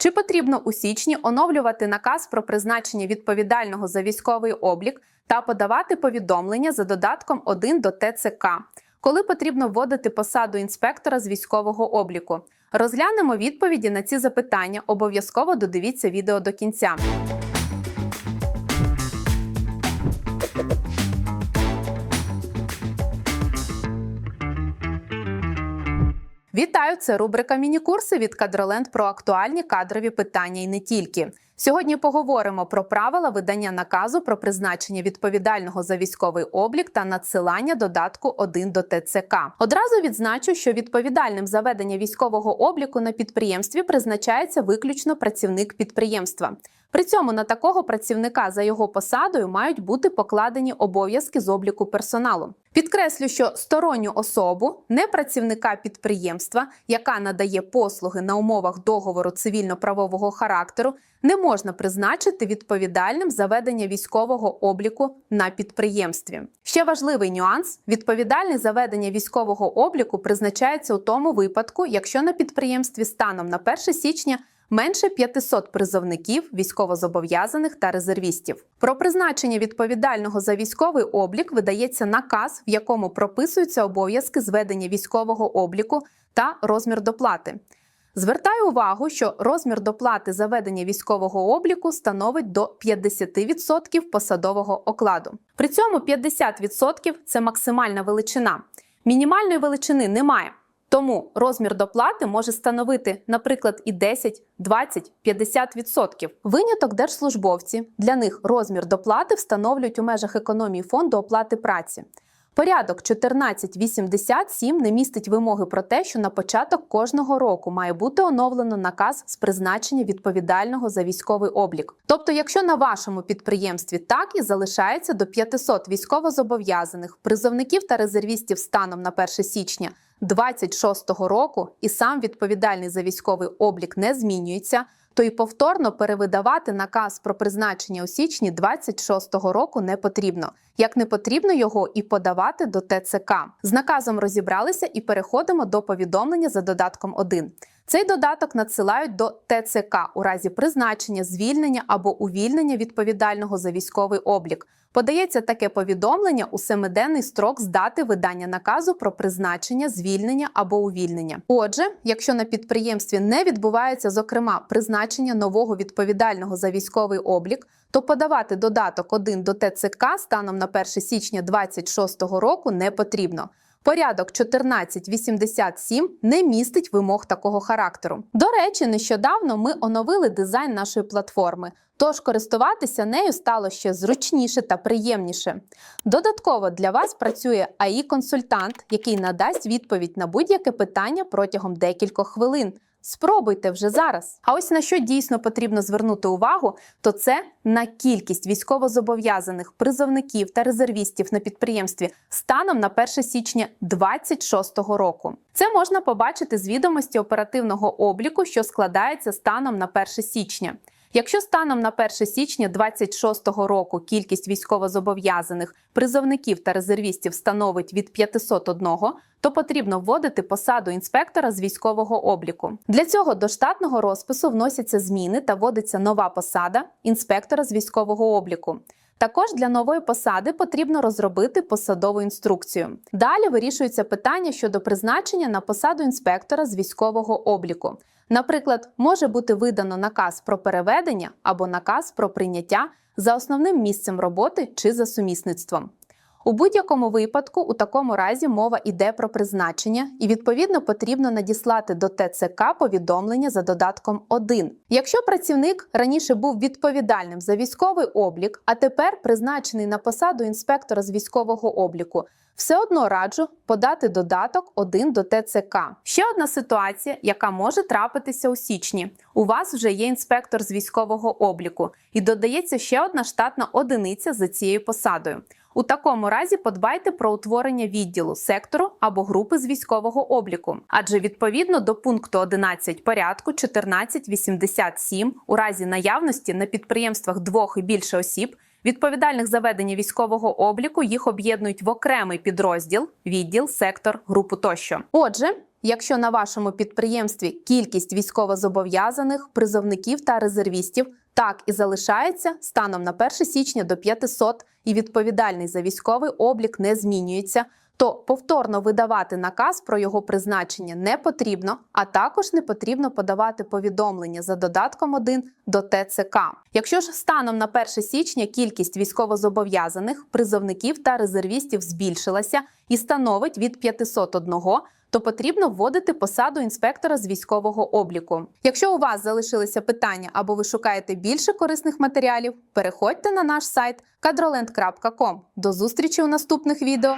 Чи потрібно у січні оновлювати наказ про призначення відповідального за військовий облік та подавати повідомлення за додатком 1 до ТЦК? Коли потрібно вводити посаду інспектора з військового обліку? Розглянемо відповіді на ці запитання. Обов'язково додивіться відео до кінця. Вітаю! Це рубрика Міні-курси від Кадроленд про актуальні кадрові питання і не тільки. Сьогодні поговоримо про правила видання наказу про призначення відповідального за військовий облік та надсилання додатку 1 до ТЦК. Одразу відзначу, що відповідальним за ведення військового обліку на підприємстві призначається виключно працівник підприємства. При цьому на такого працівника за його посадою мають бути покладені обов'язки з обліку персоналу. Підкреслю, що сторонню особу, не працівника підприємства, яка надає послуги на умовах договору цивільно-правового характеру, не можна призначити відповідальним за ведення військового обліку на підприємстві. Ще важливий нюанс: відповідальний за ведення військового обліку призначається у тому випадку, якщо на підприємстві станом на 1 січня менше 500 призовників, військовозобов'язаних та резервістів. Про призначення відповідального за військовий облік видається наказ, в якому прописуються обов'язки зведення військового обліку та розмір доплати. Звертаю увагу, що розмір доплати за ведення військового обліку становить до 50% посадового окладу. При цьому 50% – це максимальна величина. Мінімальної величини немає. Тому розмір доплати може становити, наприклад, і 10, 20, 50%. Виняток держслужбовці для них розмір доплати встановлюють у межах економії фонду оплати праці. Порядок 1487 не містить вимоги про те, що на початок кожного року має бути оновлено наказ з призначення відповідального за військовий облік. Тобто, якщо на вашому підприємстві так і залишається до 500 військовозобов'язаних призовників та резервістів станом на 1 січня 26-го року і сам відповідальний за військовий облік не змінюється, то й повторно перевидавати наказ про призначення у січні 26-го року не потрібно. Як не потрібно його і подавати до ТЦК. З наказом розібралися і переходимо до повідомлення за додатком 1. Цей додаток надсилають до ТЦК у разі призначення, звільнення або увільнення відповідального за військовий облік. Подається таке повідомлення у семиденний строк з дати видання наказу про призначення, звільнення або увільнення. Отже, якщо на підприємстві не відбувається зокрема призначення нового відповідального за військовий облік, то подавати додаток 1 до ТЦК станом на 1 січня 2026 року не потрібно. Порядок 1487 не містить вимог такого характеру. До речі, нещодавно ми оновили дизайн нашої платформи, тож користуватися нею стало ще зручніше та приємніше. Додатково для вас працює АІ-консультант, який надасть відповідь на будь-яке питання протягом декількох хвилин. Спробуйте вже зараз. А ось на що дійсно потрібно звернути увагу, то це на кількість військовозобов'язаних призовників та резервістів на підприємстві станом на 1 січня 2026 року. Це можна побачити з відомості оперативного обліку, що складається станом на 1 січня. Якщо станом на 1 січня 2026 року кількість військовозобов'язаних призовників та резервістів становить від 501, то потрібно вводити посаду інспектора з військового обліку. Для цього до штатного розпису вносяться зміни та вводиться нова посада інспектора з військового обліку. Також для нової посади потрібно розробити посадову інструкцію. Далі вирішується питання щодо призначення на посаду інспектора з військового обліку. Наприклад, може бути видано наказ про переведення або наказ про прийняття за основним місцем роботи чи за сумісництвом. У будь-якому випадку, у такому разі мова йде про призначення, і відповідно потрібно надіслати до ТЦК повідомлення за додатком 1. Якщо працівник раніше був відповідальним за військовий облік, а тепер призначений на посаду інспектора з військового обліку, все одно раджу подати додаток 1 до ТЦК. Ще одна ситуація, яка може трапитися у січні. У вас вже є інспектор з військового обліку, і додається ще одна штатна одиниця за цією посадою. У такому разі подбайте про утворення відділу, сектору або групи з військового обліку, адже відповідно до пункту 11 порядку 1487 у разі наявності на підприємствах двох і більше осіб. Відповідальних за ведення військового обліку їх об'єднують в окремий підрозділ, відділ, сектор, групу тощо. Отже, Якщо на вашому підприємстві кількість військовозобов'язаних, призовників та резервістів так і залишається станом на 1 січня до 500 і відповідальний за військовий облік не змінюється, то повторно видавати наказ про його призначення не потрібно, а також не потрібно подавати повідомлення за додатком 1 до ТЦК. Якщо ж станом на 1 січня кількість військовозобов'язаних, призовників та резервістів збільшилася і становить від 501, то потрібно вводити посаду інспектора з військового обліку. Якщо у вас залишилися питання або ви шукаєте більше корисних матеріалів, переходьте на наш сайт kadroland.com. До зустрічі у наступних відео.